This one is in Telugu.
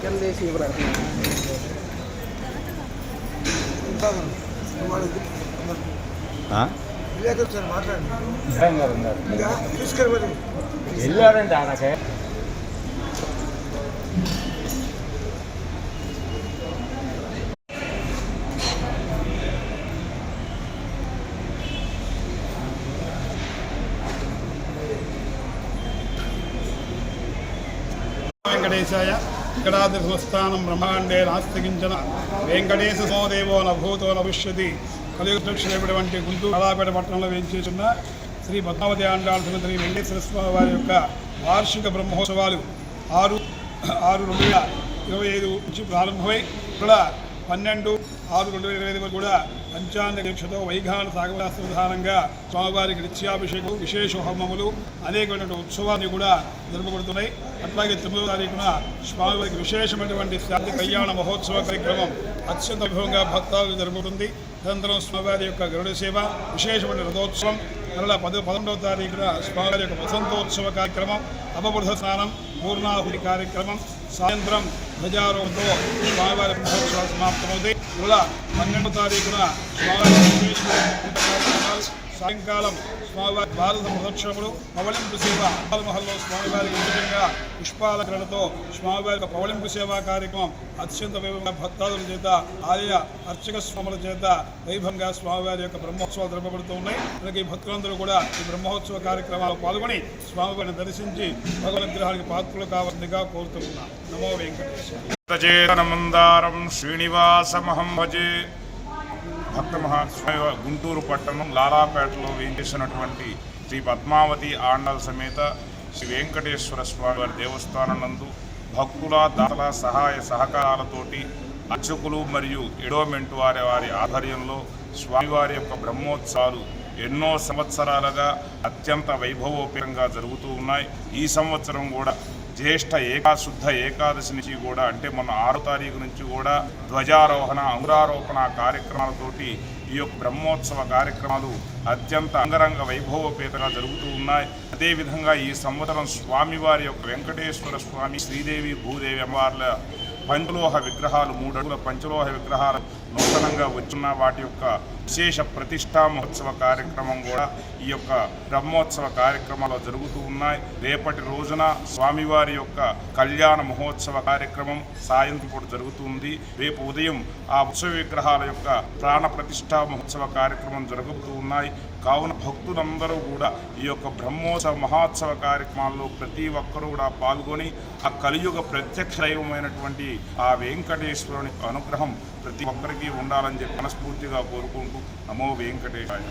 కిందేసి ఇవ్వడానికి విలేకరు సార్ మాట్లాడండి గారు ఉన్నారు ఇంకా తీసుకెళ్ళి మరి వెళ్ళారండి ఆనకే వెంకటేశాయ వెంకటాద్రి సంస్థానం బ్రహ్మాండే నాస్తికించిన. వెంకటేశ సోదేవో నభూతో నభవిష్యతి. కలియుగక్షుడైనటువంటి గుంటూరు కళాపేట పట్టణంలో వేయించేస్తున్న శ్రీ పద్మావతి ఆండాల్సిన శ్రీ వెంకటేశ్వర స్వామి వారి యొక్క వార్షిక బ్రహ్మోత్సవాలు ఆరు ఆరు రెండు వేల ఇరవై ఐదు నుంచి ప్రారంభమై కూడా పన్నెండు ఆరు రెండు వేల ఇరవై ఐదు వరకు కూడా పంచాంగ దీక్షతో వైఘాన సాగవాస్త విధానంగా స్వామివారికి నిత్యాభిషేకం విశేష హోమములు అనేకమైనటువంటి ఉత్సవాన్ని కూడా జరుపబడుతున్నాయి. అట్లాగే తొమ్మిదో తారీఖున స్వామివారికి విశేషమైనటువంటి శాంతి కళ్యాణ మహోత్సవ కార్యక్రమం అత్యంత వైభవంగా భక్తాలు జరుగుతుంది అనంతరం స్వామివారి యొక్క గరుడ సేవ విశేషమైన రథోత్సవం మరలా పద పదకొండవ తారీఖున స్వామివారి యొక్క వసంతోత్సవ కార్యక్రమం అపబుధ స్నానం పూర్ణాహుతి కార్యక్రమం సాయంత్రం ధ్వజారోహంతో స్వామివారి మహోత్సవాలు సమాప్తమవుతాయి. ఇలా పన్నెండవ తారీఖున స్వామివారి సాయంకాలం స్వామివారి భారత ప్రదక్షిణములు పవళింపు సేవ మహల్లో స్వామివారి ఉచితంగా పుష్పాలకరణతో స్వామివారి యొక్క పవళింపు సేవా కార్యక్రమం అత్యంత వైభవంగా భక్తాదుల చేత ఆలయ అర్చక స్వాముల చేత వైభవంగా స్వామివారి యొక్క బ్రహ్మోత్సవాలు జరపబడుతూ ఉన్నాయి. మనకి భక్తులందరూ కూడా ఈ బ్రహ్మోత్సవ కార్యక్రమాలు పాల్గొని స్వామివారిని దర్శించి భగవనుగ్రహానికి పాత్రలు కావాల్సిందిగా కోరుతున్నాను నమో వెంకటేశ్వర చేతనమందారం శ్రీనివాసమహం భజే. భక్తమహాస్వామి గుంటూరు పట్టణం లాలాపేటలో వేయించేసినటువంటి శ్రీ పద్మావతి ఆండల సమేత శ్రీ వెంకటేశ్వర స్వామి వారి దేవస్థానం నందు భక్తుల దాతల సహాయ సహకారాలతోటి అర్చకులు మరియు ఎడోమెంట్ వారి వారి ఆధ్వర్యంలో స్వామివారి యొక్క బ్రహ్మోత్సవాలు ఎన్నో సంవత్సరాలుగా అత్యంత వైభవోపేతంగా జరుగుతూ ఉన్నాయి. ఈ సంవత్సరం కూడా జ్యేష్ఠ ఏకాశుద్ధ ఏకాదశి నుంచి కూడా అంటే మొన్న ఆరో తారీఖు నుంచి కూడా ధ్వజారోహణ అంగురారోపణ కార్యక్రమాలతోటి ఈ యొక్క బ్రహ్మోత్సవ కార్యక్రమాలు అత్యంత అంగరంగ వైభవపేతగా జరుగుతూ ఉన్నాయి. అదేవిధంగా ఈ సంవత్సరం స్వామివారి యొక్క వెంకటేశ్వర స్వామి శ్రీదేవి భూదేవి అమ్మవార్ల పంచలోహ విగ్రహాలు మూడు అడుగుల పంచలోహ విగ్రహాలు నూతనంగా వచ్చిన వాటి యొక్క విశేష ప్రతిష్టా మహోత్సవ కార్యక్రమం కూడా ఈ యొక్క బ్రహ్మోత్సవ కార్యక్రమాలు జరుగుతూ ఉన్నాయి. రేపటి రోజున స్వామివారి యొక్క కళ్యాణ మహోత్సవ కార్యక్రమం సాయంత్రం కూడా జరుగుతుంది. రేపు ఉదయం ఆ ఉత్సవ విగ్రహాల యొక్క ప్రాణ ప్రతిష్టా మహోత్సవ కార్యక్రమం జరుగుతూ ఉన్నాయి. కావున భక్తులందరూ కూడా ఈ యొక్క బ్రహ్మోత్సవ మహోత్సవ కార్యక్రమాల్లో ప్రతి ఒక్కరూ కూడా పాల్గొని ఆ కలియుగ ప్రత్యక్ష దైవమైనటువంటి ఆ వెంకటేశ్వరుని అనుగ్రహం ప్రతి ఒక్కరికి ఉండాలని చెప్పి మనస్ఫూర్తిగా కోరుకుంటూ నమో వెంకటేశాయ.